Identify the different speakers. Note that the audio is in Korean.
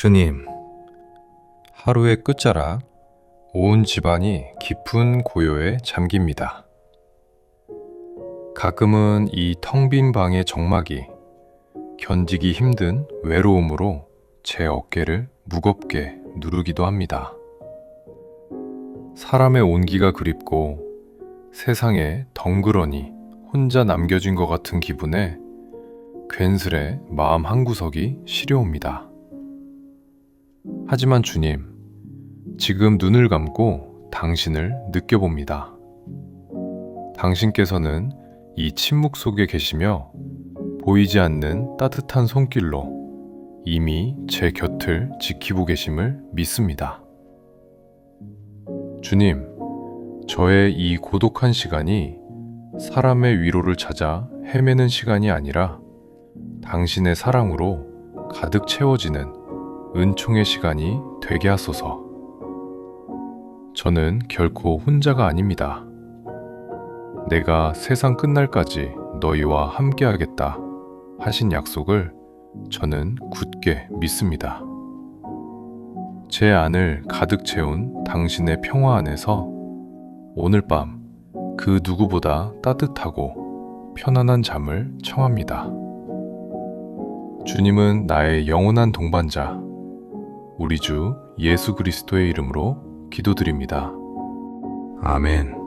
Speaker 1: 주님, 하루의 끝자락, 온 집안이 깊은 고요에 잠깁니다. 가끔은 이 텅 빈 방의 정막이 견디기 힘든 외로움으로 제 어깨를 무겁게 누르기도 합니다. 사람의 온기가 그립고 세상에 덩그러니 혼자 남겨진 것 같은 기분에 괜스레 마음 한구석이 시려옵니다. 하지만 주님, 지금 눈을 감고 당신을 느껴봅니다. 당신께서는 이 침묵 속에 계시며 보이지 않는 따뜻한 손길로 이미 제 곁을 지키고 계심을 믿습니다. 주님, 저의 이 고독한 시간이 사람의 위로를 찾아 헤매는 시간이 아니라 당신의 사랑으로 가득 채워지는 은총의 시간이 되게 하소서. 저는 결코 혼자가 아닙니다. 내가 세상 끝날까지 너희와 함께하겠다 하신 약속을 저는 굳게 믿습니다. 제 안을 가득 채운 당신의 평화 안에서 오늘 밤 그 누구보다 따뜻하고 편안한 잠을 청합니다. 주님은 나의 영원한 동반자, 우리 주 예수 그리스도의 이름으로 기도드립니다. 아멘.